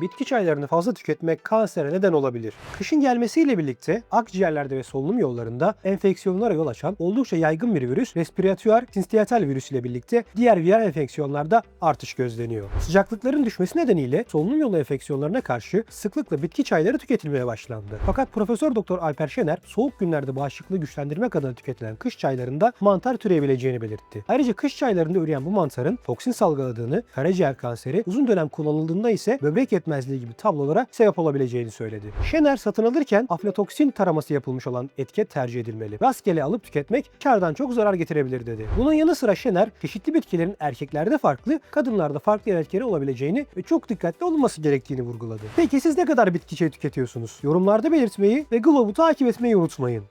Bitki çaylarını fazla tüketmek kansere neden olabilir. Kışın gelmesiyle birlikte akciğerlerde ve solunum yollarında enfeksiyonlara yol açan oldukça yaygın bir virüs respiratuar syncytial virüs ile birlikte diğer viral enfeksiyonlarda artış gözleniyor. Sıcaklıkların düşmesi nedeniyle solunum yolu enfeksiyonlarına karşı sıklıkla bitki çayları tüketilmeye başlandı. Fakat Profesör Doktor Alper Şener soğuk günlerde bağışıklığı güçlendirmek adına tüketilen kış çaylarında mantar türeyebileceğini belirtti. Ayrıca kış çaylarında üreyen bu mantarın toksin salgıladığını, karaciğer kanseri, uzun dönem kullanıldığında ise böbrek yetmezliği gibi tablolara sebep olabileceğini söyledi. Şener satın alırken aflatoksin taraması yapılmış olan etiket tercih edilmeli. Rastgele alıp tüketmek kardan çok zarar getirebilir dedi. Bunun yanı sıra Şener çeşitli bitkilerin erkeklerde farklı, kadınlarda farklı etkileri olabileceğini ve çok dikkatli olunması gerektiğini vurguladı. Peki siz ne kadar bitki çayı tüketiyorsunuz? Yorumlarda belirtmeyi ve Globe'u takip etmeyi unutmayın.